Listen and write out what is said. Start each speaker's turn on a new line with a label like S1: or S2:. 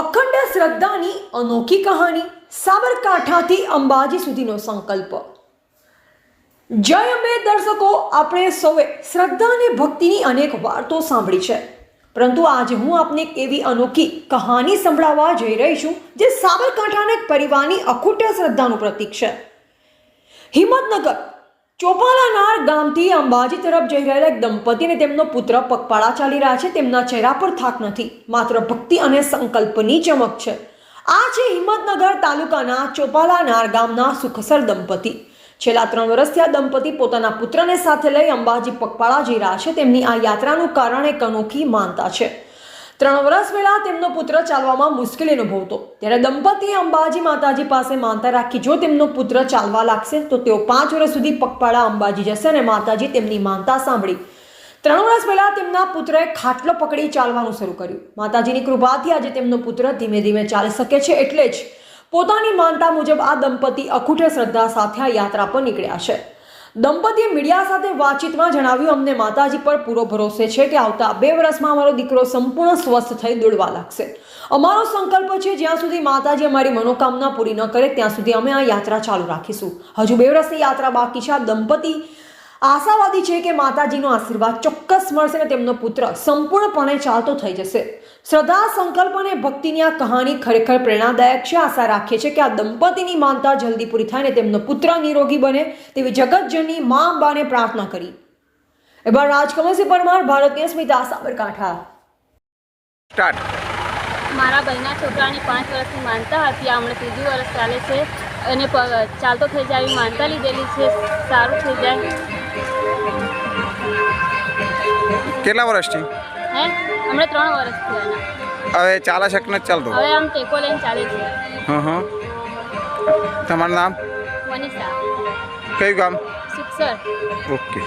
S1: અખંડ શ્રદ્ધાની અનોખી કહાની, સાબરકાંઠાથી અંબાજી સુધીનો સંકલ્પ. જય અંબે દર્શકો, આપણે સૌએ શ્રદ્ધા અને ભક્તિની અનેક વાર્તો સાંભળી છે. પરંતુ આજે હું આપને એક એવી અનોખી કહાની સંભળાવવા જઈ રહી છું, જે સાબરકાંઠાના પરિવારની અખૂટ શ્રદ્ધાનું પ્રતીક છે. હિંમતનગર ચોપાલાનાર ગામથી અંબાજી તરફ જઈ રહેલા એક દંપતીને તેમનો પુત્ર પગપાળા ચાલી રહ્યા છે. તેમના ચહેરા પર થાક નથી. માત્ર ભક્તિ અને સંકલ્પની ચમક છે. આ છે હિંમતનગર તાલુકાના ચોપાલાનાર ગામના સુખસર દંપતી. છેલ્લા ત્રણ વર્ષથી આ દંપતી પોતાના પુત્રને સાથે લઈ અંબાજી પગપાળા જઈ રહ્યા છે. તેમની આ યાત્રાનું કારણ એક અનોખી માનતા છે. ત્રણ વર્ષ પહેલા તેમનો પુત્ર ચાલવામાં મુશ્કેલી અનુભવતો. ત્યારે દંપતીએ અંબાજી માતાજી પાસે માનતા રાખી, જો તેમનો પુત્ર ચાલવા લાગશે, તો તેઓ પાંચ વર્ષ સુધી પગપાળા અંબાજી જશે અને માતાજી તેમની માનતા સાંભળી. ત્રણ વર્ષ પહેલા તેમના પુત્રએ ખાટલો પકડી ચાલવાનું શરૂ કર્યું. માતાજીની કૃપાથી આજે તેમનો પુત્ર ધીમે ધીમે ચાલી શકે છે એટલે જ પોતાની માનતા મુજબ આ દંપતી અખૂટ શ્રદ્ધા સાથે આ યાત્રા પર નીકળ્યા છે. દંપતીએ મીડિયા સાથે વાતચીતમાં જણાવ્યું, અમને માતાજી પર પૂરો ભરોસે છે કે આવતા બે વર્ષમાં અમારો દીકરો સંપૂર્ણ સ્વસ્થ થઈ દોડવા લાગશે. અમારો સંકલ્પ છે, જ્યાં સુધી માતાજી અમારી મનોકામના પૂરી ન કરે, ત્યાં સુધી અમે આ યાત્રા ચાલુ રાખીશું. હજુ બે વર્ષની યાત્રા બાકી છે, આ દંપતી આશાવાદી છે કે માતાજીનો આશીર્વાદ ચોક્કસ મળશે અને તેમનો પુત્ર સંપૂર્ણપણે ચાલતો થઈ જશે. શ્રદ્ધા સંકલ્પ અને ભક્તિની આ કહાની ખરેખર પ્રેરણાદાયક છે. આશા રાખીએ છીએ કે આ દંપતીની માનતા જલ્દી પૂરી થાય અને તેમનો પુત્ર નિરોગી બને તેવી જગતજનની મા અંબાને પ્રાર્થના કરી. એবার રાજકમલસિંહ પરમાર ભારતીય સ્મિતા સાબરકાંઠા.
S2: સ્ટાર્ટ.
S3: મારા ભાઈના છોકરાની પાંચ વર્ષની માનતા હતી. આ હમણાં ત્રીજું વર્ષ ચાલે છે. અને ચાલતો થઈ જાય એવી માનતા લીધેલી છે. સારું થઈ જાય.
S2: કેટલા વર્ષથી?
S3: હે? હમણાં ત્રણ વર્ષ થયા
S2: હવે ચાલે છે કે નથી ચાલતું?
S3: હવે આમ ટેકો લઈને ચાલે છે
S2: હં હં. તમારું નામ?
S3: મનીષા
S2: કયું ગામ?
S3: સુખસર
S2: ઓકે.